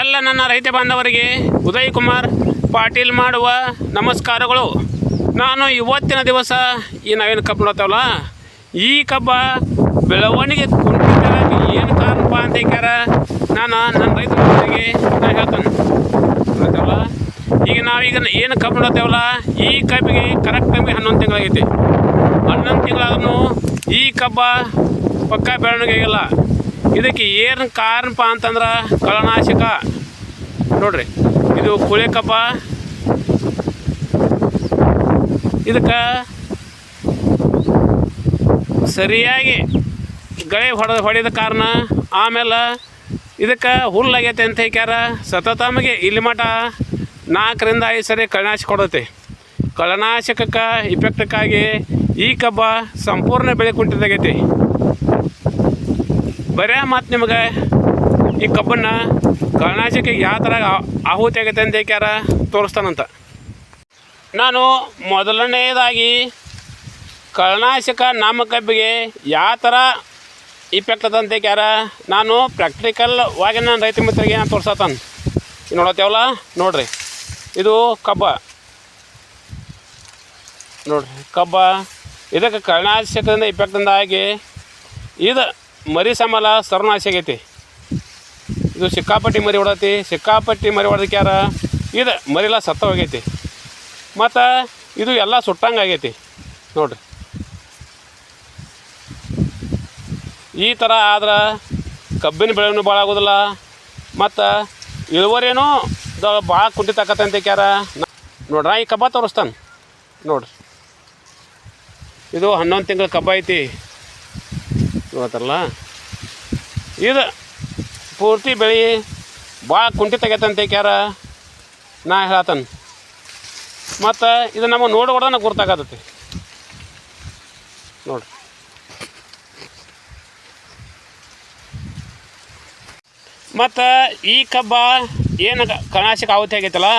ಎಲ್ಲ ನನ್ನ ರೈತ ಬಾಂಧವರಿಗೆ ಉದಯ್ ಕುಮಾರ್ ಪಾಟೀಲ್ ಮಾಡುವ ನಮಸ್ಕಾರಗಳು. ನಾನು ಇವತ್ತಿನ ದಿವಸ ಈ ನಾವೇನು ಕಬ್ಬು ನೋಡ್ತೇವಲ್ಲ, ಈ ಕಬ್ಬ ಬೆಳವಣಿಗೆ ಕುಂಠಿತವಾಗಿ ಏನು ಕಾರಣಪ್ಪ ಅಂತ ಹೇಳ್ಯಾರ ನಾನು ನನ್ನ ರೈತ ಬಾಂಧವರಿಗೆ ನಾನು ಹೇಳ್ತೇನೆ. ನೋಡ್ತೇವಲ್ಲ, ಈಗ ನಾವೀಗ ಏನು ಕಬ್ಬು ನೋಡ್ತೇವಲ್ಲ, ಈ ಕಬ್ಬಿಗೆ ಕರೆಕ್ಟ್ ಟೈಮಿಗೆ ಹನ್ನೊಂದು ತಿಂಗಳಾಗೈತಿ. ಹನ್ನೊಂದು ತಿಂಗಳಾದ್ರೂ ಈ ಕಬ್ಬ ಪಕ್ಕ ಬೆಳವಣಿಗೆ ಆಗಿಲ್ಲ. ಇದಕ್ಕೆ ಏನು ಕಾರಣಪ್ಪ ಅಂತಂದ್ರೆ ಕಳನಾಶಕ ನೋಡ್ರಿ, ಇದು ಕುಳೆ ಕಬ್ಬ ಇದಕ್ಕೆ ಸರಿಯಾಗಿ ಗಳೆ ಹೊಡೆದ ಹೊಡೆದ ಕಾರಣ ಆಮೇಲೆ ಇದಕ್ಕೆ ಹುಲ್ಲಾಗೈತೆ ಅಂತ ಹೇಳ್ಯಾರ ಸತತಮಗೆ ಇಲ್ಲಿ ಮಟ ನಾಲ್ಕರಿಂದ ಐದು ಸರಿ ಕಳನಾಶಕ ಕೊಡತ್ತೆ. ಕಳನಾಶಕಕ್ಕೆ ಇಫೆಕ್ಟಕ್ಕಾಗಿ ಈ ಕಬ್ಬ ಸಂಪೂರ್ಣ ಬೆಳೆ ಕುಂಠಿತಾಗೈತಿ ಬರೇ ಮತ್ತು ನಿಮಗೆ. ಈ ಕಬ್ಬನ್ನು ಕರ್ನಾಟಕಕ್ಕೆ ಯಾವ ಥರ ಆಹುತಿ ಆಗೈತೆ ಅಂತ ಯಾರ ತೋರಿಸ್ತಾನಂತ. ನಾನು ಮೊದಲನೇದಾಗಿ ಕರ್ನಾಟಕ ನಮ್ಮ ಕಬ್ಬಿಗೆ ಯಾವ ಥರ ಇಫೆಕ್ಟ್ ಅದಂತ ಹೇಳ್ಯಾರ ನಾನು ಪ್ರಾಕ್ಟಿಕಲ್ ವಾಗಿ ನಾನು ರೈತ ಮಿತ್ರರಿಗೆ ನಾನು ತೋರ್ಸತ್ತಾನ ನೋಡತ್ತೇವಲ್ಲ? ನೋಡ್ರಿ. ಇದು ಕಬ್ಬ. ನೋಡ್ರಿ. ಕಬ್ಬ. ಇದಕ್ಕೆ ಕರ್ನಾಟಕದಿಂದ ಇಫೆಕ್ಟಿಂದ ಆಗಿ ಇದು ಮರಿ ಸಮಲ ಸರ್ವನಾಶ ಆಗೈತಿ. ಇದು ಸಿಕ್ಕಾಪಟ್ಟಿ ಮರಿ ಹೊಡತಿ. ಸಿಕ್ಕಾಪಟ್ಟಿ ಮರಿ ಹೊಡೆದಕ್ಕೆ ಇದು ಮರಿಲ ಸತ್ತ ಹೋಗೈತಿ. ಮತ್ತು ಇದು ಎಲ್ಲ ಸುಟ್ಟಂಗೆ ಆಗೈತಿ. ನೋಡ್ರಿ. ಈ ಥರ ಆದ್ರೆ ಕಬ್ಬಿನ ಬೆಳೆನೂ ಭಾಳ ಆಗೋದಿಲ್ಲ. ಮತ್ತು ಇಳುವರಿನೂ ಭಾಳ ಅಂತ ಕ್ಯಾರ ನೋಡ್ರ ಈ ಕಬ್ಬ ತೋರಿಸ್ತಾನೆ. ನೋಡ್ರಿ. ಇದು ಹನ್ನೊಂದು ತಿಂಗಳ ಕಬ್ಬ ಐತಿ. ನೋಡ್ತಾರಲ್ಲ ಇದು ಪೂರ್ತಿ ಬೆಳೆ ಭಾಳ ಕುಂಟಿ ಅಂತ ಕ್ಯಾರ? ನಾ ಹೇಳತ್ತಾನ ಮತ್ತು ಇದು ನಮಗೆ ನೋಡಿ ಹೊಡೆದ ಗುರ್ತಾಗತ್ತೈತಿ ನೋಡ್ರಿ ಮತ್ತು ಈ ಕಬ್ಬ ಏನು ಕಣಾಶಕ ಆವತಿ ಆಗೈತಲ್ಲ?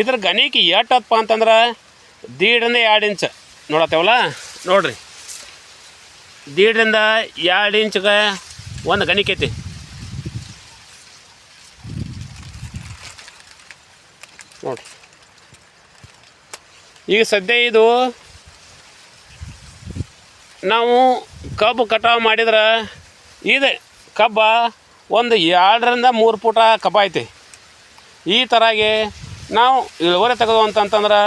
ಇದ್ರ ಗಣಿಕೆ ಎಟ್ಟಪ್ಪ ಅಂತಂದ್ರೆ ದೀಡನೇ ಎರಡು ಇಂಚ್ ನೋಡತ್ತೇವಲ್ಲ? ನೋಡ್ರಿ. ದೀಡರಿಂದ ಎರಡು ಇಂಚ್ಗೆ ಒಂದು ಗಣಿಕೆ ಐತಿ. ನೋಡ್ರಿ. ಈಗ ಸದ್ಯ ಇದು ನಾವು ಕಬ್ಬು ಕಟಾವು ಮಾಡಿದ್ರೆ ಇದೆ ಕಬ್ಬ ಒಂದು ಎರಡರಿಂದ ಮೂರು ಪೂಟ ಕಬ್ಬ ಐತಿ. ಈ ಥರಾಗಿ ನಾವು ಇಳುವರಿ ತೆಗೆದು ಅಂತಂತಂದ್ರೆ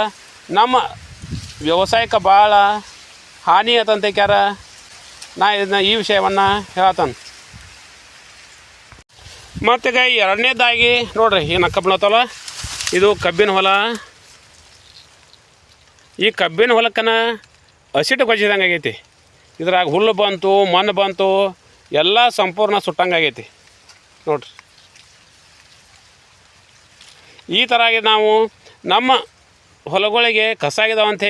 ನಮ್ಮ ವ್ಯವಸಾಯಕ್ಕೆ ಭಾಳ ಹಾನಿ ಆತಂತ ಕ್ಯಾರ ನಾ ಇದನ್ನ ಈ ವಿಷಯವನ್ನು ಹೇಳ್ತಾನೆ. ಮತ್ತೀಗ ಎರಡನೇದಾಗಿ ನೋಡ್ರಿ ಏನು ಕಬ್ಬಿಣತ್ತಲ್ಲ ಇದು ಕಬ್ಬಿನ ಹೊಲ. ಈ ಕಬ್ಬಿನ ಹೊಲಕ್ಕನ ಹಸಿಟ್ಟು ಕೊಚ್ಚಿದಂಗೆ ಆಗೈತಿ. ಇದ್ರಾಗ ಹುಲ್ಲು ಬಂತು, ಮಣ್ಣು ಬಂತು, ಎಲ್ಲ ಸಂಪೂರ್ಣ ಸುಟ್ಟಂಗೆ ಆಗೈತಿ. ನೋಡ್ರಿ. ಈ ಥರ ಆಗಿ ನಾವು ನಮ್ಮ ಹೊಲಗಳಿಗೆ ಕಸ ಆಗಿದಾವ ಅಂತ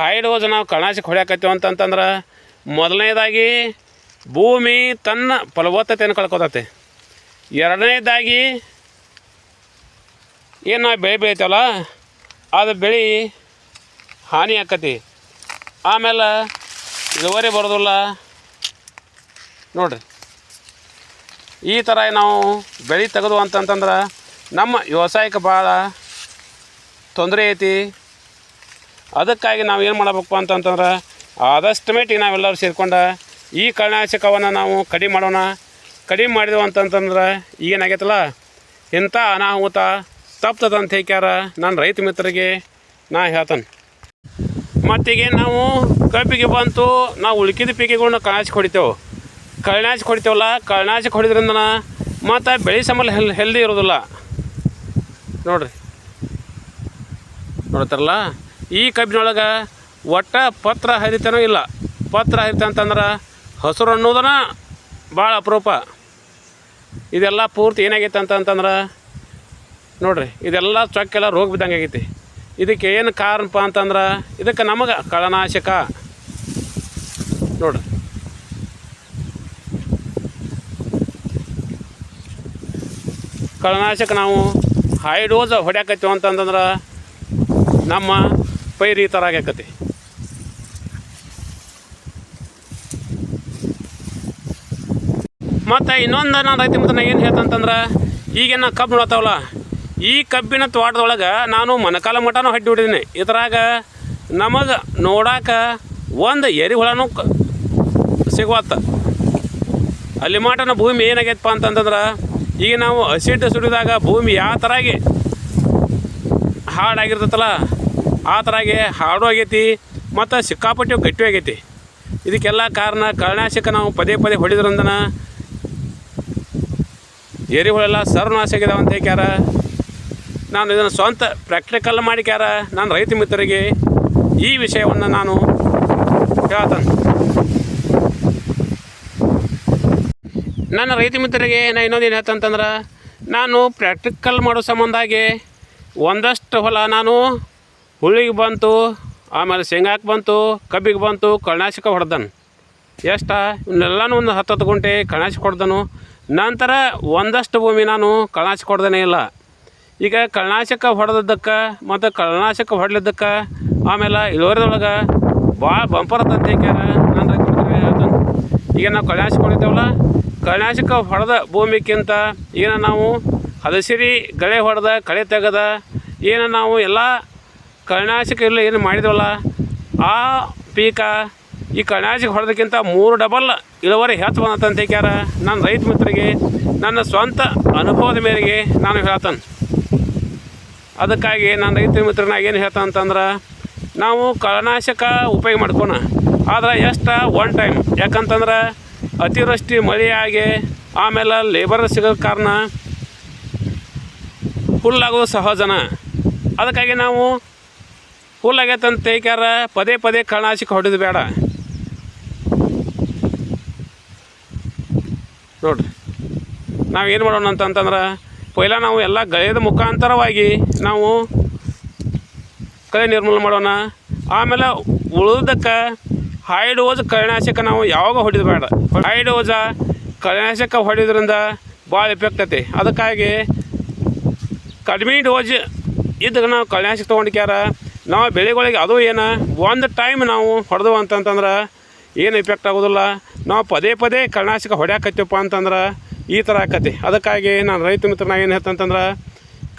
ಹಾಯ್ಡ್ ಹೋದ್ರೆ ನಾವು ಕಣಾಶಕ್ಕೆ ಹೊಡ್ಯಾಕತ್ತೀವಿ ಅಂತಂತಂದ್ರೆ ಮೊದಲನೇದಾಗಿ ಭೂಮಿ ತನ್ನ ಫಲವತ್ತತೆಯನ್ನು ಕಳ್ಕೊತೈತೆ. ಎರಡನೇದಾಗಿ ಏನು ನಾವು ಬೆಳೆ ಬೆಳಿತೇವಲ್ಲ ಅದು ಬೆಳೆ ಹಾನಿ ಆಕತಿ. ಆಮೇಲೆ ಇಳುವರಿ ಬರೋದಿಲ್ಲ. ನೋಡ್ರಿ. ಈ ಥರ ನಾವು ಬೆಳೆ ತೆಗೆದು ಅಂತಂತಂದ್ರೆ ನಮ್ಮ ವ್ಯವಸಾಯಕ್ಕೆ ಭಾಳ ತೊಂದರೆ ಐತಿ. ಅದಕ್ಕಾಗಿ ನಾವು ಏನು ಮಾಡಬೇಕು ಅಂತಂತಂದ್ರೆ ಆದಷ್ಟು ಮೇಟಿ ನಾವೆಲ್ಲರೂ ಸೇರಿಕೊಂಡ ಈ ಕಳನಾಶಕವನ್ನು ನಾವು ಕಡಿಮೆ ಮಾಡೋಣ. ಕಡಿಮೆ ಮಾಡಿದೆವು ಅಂತಂತಂದ್ರೆ ಏನಾಗೈತಲ್ಲ ಇಂಥ ಅನಾಹುತ ತಪ್ತದ ಅಂತ ನನ್ನ ನಾನು ರೈತ ಮಿತ್ರರಿಗೆ ನಾ ಹೇಳ್ತಾನೆ. ಮತ್ತೀಗ ನಾವು ಕಬ್ಬಿಗೆ ಬಂತು, ನಾವು ಉಳ್ಕಿದ ಪೀಕಿಗಳನ್ನ ಕಳನಾಶಕ ಹೊಡಿತೇವೆ. ಕಳನಾಶಕ ಹೊಡಿತೇವಲ್ಲ? ಕಳನಾಶಕ ಹೊಡಿದ್ರಿಂದ ಮತ್ತು ಬೆಳೆ ಸಂಬಳ ಹೆಲ್, ಹೆಲ್ದಿ ಇರೋದಿಲ್ಲ. ನೋಡ್ರಿ. ನೋಡ್ತಾರಲ್ಲ? ಈ ಕಬ್ಬಿನೊಳಗೆ ಒಟ್ಟ ಪತ್ರ ಹರಿತನೂ ಇಲ್ಲ. ಪತ್ರ ಹರಿತ ಅಂತಂದ್ರೆ ಹಸಿರು ಅನ್ನೋದನ್ನ ಭಾಳ ಅಪರೂಪ. ಇದೆಲ್ಲ ಪೂರ್ತಿ ಏನಾಗೈತೆ ಅಂತಂತಂದ್ರೆ ನೋಡ್ರಿ, ಇದೆಲ್ಲ ಚೊಕ್ಕೆಲ್ಲ ರೋಗ ಬಿದ್ದಂಗೆ ಆಗೈತಿ. ಇದಕ್ಕೆ ಏನು ಕಾರಣಪ್ಪ ಅಂತಂದ್ರೆ ಇದಕ್ಕೆ ನಮಗೆ ಕಳನಾಶಕ. ನೋಡ್ರಿ. ಕಳನಾಶಕ ನಾವು ಹೈ ಡೋಸ್ ಹೊಡ್ಯಾಕತ್ತೀವಿ ಅಂತಂದ್ರೆ ನಮ್ಮ ಪೈರಿ ಈ ಥರ ಆಗ್ಯಾಕತಿ ಮತ್ತು ಇನ್ನೊಂದು ನಾನು ಮತ್ತು ನಾನು ಏನು ಹೇಳ್ತಂತಂದ್ರೆ ಈಗೇನು ಕಬ್ಬು ನೋಡ್ತಾವಲ್ಲ ಈ ಕಬ್ಬಿನ ತೋಟದೊಳಗೆ ನಾನು ಮನಕಾಲ ಮಠನೂ ಹಡ್ಡಿ ಹೊಡಿದೀನಿ ಇದ್ರಾಗ ನಮಗೆ ನೋಡಕ್ಕೆ ಒಂದು ಎರಿಹುಳನೂ ಕ ಸಿಗುವತ್ತ. ಅಲ್ಲಿ ಮಟನ ಭೂಮಿ ಏನಾಗೈತಪ್ಪ ಅಂತಂತಂದ್ರೆ, ಈಗ ನಾವು ಹಸಿಟ್ಟು ಸುಡಿದಾಗ ಭೂಮಿ ಯಾವ ಥರಾಗಿ ಹಾಡಾಗಿರ್ತೈತಲ್ಲ, ಆ ಥರಾಗಿ ಹಾಡು ಆಗೈತಿ, ಮತ್ತು ಸಿಕ್ಕಾಪಟ್ಟೆ ಗಟ್ಟಿ ಆಗೈತಿ. ಇದಕ್ಕೆಲ್ಲ ಕಾರಣ ಕಳೆನಾಶಕ ನಾವು ಪದೇ ಪದೇ ಹೊಡಿದ್ರಂದನ ಎರಿಹುಳೆಲ್ಲ ಸರ್ವನಾಶ ಆಗಿದಾವೆ ಅಂತ ಹೇಳ್ಯಾರ ನಾನು ಇದನ್ನು ಸ್ವಂತ ಪ್ರಾಕ್ಟಿಕಲ್ ಮಾಡಿಕ್ಯಾರ ನಾನು ರೈತ ಮಿತ್ರರಿಗೆ ಈ ವಿಷಯವನ್ನು ನಾನು ಹೇಳ್ತಾನೆ. ನನ್ನ ರೈತ ಮಿತ್ರರಿಗೆ ನಾನು ಇನ್ನೊಂದು ಏನು ಹೇಳ್ತಂತಂದ್ರೆ ನಾನು ಪ್ರಾಕ್ಟಿಕಲ್ ಮಾಡೋ ಸಂಬಂಧಾಗಿ ಒಂದಷ್ಟು ಹೊಲ ನಾನು ಹುಳಿಗೆ ಬಂತು, ಆಮೇಲೆ ಶೇಂಗಾಕ್ಕೆ ಬಂತು, ಕಬ್ಬಿಗೆ ಬಂತು ಕಳನಾಶಕ ಹೊಡೆದನು. ಎಷ್ಟ? ಇವನ್ನೆಲ್ಲನೂ ಒಂದು ಹತ್ತು ಹತ್ತು ಗುಂಟೆ ಕಳನಾಶಕ ಹೊಡೆದನು. ನಂತರ ಒಂದಷ್ಟು ಭೂಮಿ ನಾನು ಕಳನಾಶಕ ಹೊಡೆದೇ ಇಲ್ಲ. ಈಗ ಕಳನಾಶಕ ಹೊಡೆದದ್ದಕ್ಕೆ ಮತ್ತು ಕಳನಾಶಕ ಹೊಡ್ಲಿದ್ದಕ್ಕೆ ಆಮೇಲೆ ಇಳುವರಿದೊಳಗೆ ಭಾಳ ಬಂಪರ್ ಅಂತ ನಾನು ಈಗ ನಾವು ಕಳನಾಶಕ ಹೊಡಿತೇವಲ್ಲ ಕಳನಾಶಕ ಹೊಡೆದ ಭೂಮಿಗಿಂತ ಏನು ನಾವು ಹದಸಿರಿ ಗಳೆ ಹೊಡೆದ, ಕಳೆ ತೆಗೆದ, ಏನು ನಾವು ಎಲ್ಲ ಕಳನಾಶಕ ಇಲ್ಲ ಏನು ಮಾಡಿದ್ವಲ್ಲ, ಆ ಪೀಕ ಈ ಕಣಾಶಿಕ ಹೊಡೆದಕ್ಕಿಂತ ಮೂರು ಡಬಲ್ ಇಳುವರಿ ಹೆಚ್ಚು ಬಂದಂತ ಹೇಳ್ಯಾರ ನನ್ನ ರೈತ ಮಿತ್ರರಿಗೆ, ನನ್ನ ಸ್ವಂತ ಅನುಭವದ ಮೇರೆಗೆ ನಾನು ಹೇಳ್ತಾನೆ. ಅದಕ್ಕಾಗಿ ನನ್ನ ರೈತ ಮಿತ್ರನ ಏನು ಹೇಳ್ತಾನೆ ಅಂತಂದ್ರೆ ನಾವು ಕಳನಾಶಕ ಉಪಯೋಗ ಮಾಡ್ಕೊಣ ಆದರೆ ಎಷ್ಟು ಒನ್ ಟೈಮ್ ಯಾಕಂತಂದ್ರೆ, ಅತಿವೃಷ್ಟಿ ಮಳೆಯಾಗಿ ಆಮೇಲೆ ಲೇಬರ್ ಸಿಗೋ ಕಾರಣ ಹುಲ್ಲಾಗೋದು ಸಹಜನ. ಅದಕ್ಕಾಗಿ ನಾವು ಹುಲ್ಲಾಗೈತಂತ ಅಂತ ಹೇಳ್ಯಾರ ಪದೇ ಪದೇ ಕಳನಾಶಕ ಹೊಡೆದು ಬೇಡ. ನೋಡ್ರಿ. ನಾವು ಏನು ಮಾಡೋಣ ಅಂತಂತಂದ್ರೆ ಪೈಲ ನಾವು ಎಲ್ಲ ಗಳೆದ ಮುಖಾಂತರವಾಗಿ ನಾವು ಕಳೆ ನಿರ್ಮೂಲನೆ ಮಾಡೋಣ. ಆಮೇಲೆ ಉಳಿದಕ್ಕೆ ಹೈಡೋಸ್ ಕಳೆನಾಶಕ ನಾವು ಯಾವಾಗ ಹೊಡೆದು ಬೇಡ. ಹೈಡೋಸ ಕಳೆನಾಶಕ ಹೊಡೆದ್ರಿಂದ ಭಾಳ ಎಫೆಕ್ಟ್ ಐತಿ. ಅದಕ್ಕಾಗಿ ಕಡಿಮೆ ಡೋಸ್ ಇದ್ದಾಗ ನಾವು ಕಳೆನಾಶಕ ತೊಗೊಂಡಿಕ್ಯಾರ. ನಾವು ಬೆಳೆಗಳಿಗೆ ಅದು ಏನು, ಒಂದು ಟೈಮ್ ನಾವು ಹೊಡೆದು ಅಂತಂತಂದ್ರೆ ಏನು ಎಫೆಕ್ಟ್ ಆಗೋದಿಲ್ಲ. ನಾವು ಪದೇ ಪದೇ ಕರ್ನಾಟಕ ಹೊಡ್ಯಾಕತ್ತೀವಪ್ಪ ಅಂತಂದ್ರೆ ಈ ಥರ ಆಕತಿ. ಅದಕ್ಕಾಗಿ ನಾನು ರೈತ ಮಿತ್ರನಾಗ ಏನು ಹೇಳ್ತಂತಂದ್ರೆ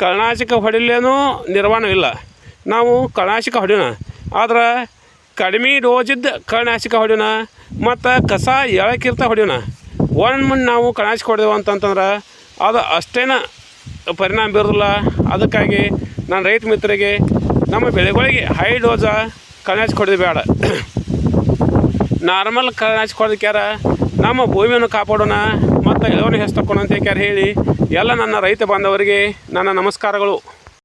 ಕರ್ನಾಟಕ ಹೊಡಿಲೇನೂ ನಿರ್ವಹಣವಿಲ್ಲ ನಾವು ಕರ್ನಾಟಕ ಹೊಡಿಯೋಣ ಆದ್ರೆ ಕಡಿಮೆ ಡೋಜಿದ್ದ ಕರ್ನಾಟಕ ಹೊಡಿಯೋಣ ಮತ್ತು ಕಸ ಎಳಕಿರ್ತ ಹೊಡಿಯೋಣ ಮಣ್ಣು ನಾವು ಕರ್ನಾಟಕ ಹೊಡೆದೇವು ಅಂತಂತಂದ್ರೆ ಅದು ಅಷ್ಟೇನ ಪರಿಣಾಮ ಬೀರೋದಿಲ್ಲ. ಅದಕ್ಕಾಗಿ ನಾನು ರೈತ ಮಿತ್ರರಿಗೆ ನಮ್ಮ ಬೆಳೆಗಳಿಗೆ ಹೈ ಡೋಸ ಕಳೆನಾಶಕ ಹೊಡೆದು ಬೇಡ. ನಾರ್ಮಲ್ ಕಳೆನಾಶಕ ಕ್ಯಾರ, ನಮ್ಮ ಭೂಮಿಯನ್ನು ಕಾಪಾಡೋಣ, ಮತ್ತು ಇಳುವರಿ ಹೆಚ್ಚು ತಕ್ಕೋಣ ಅಂತ ಕ್ಯಾರ ಹೇಳಿ, ಎಲ್ಲ ನನ್ನ ರೈತ ಬಾಂಧವರಿಗೆ ನನ್ನ ನಮಸ್ಕಾರಗಳು.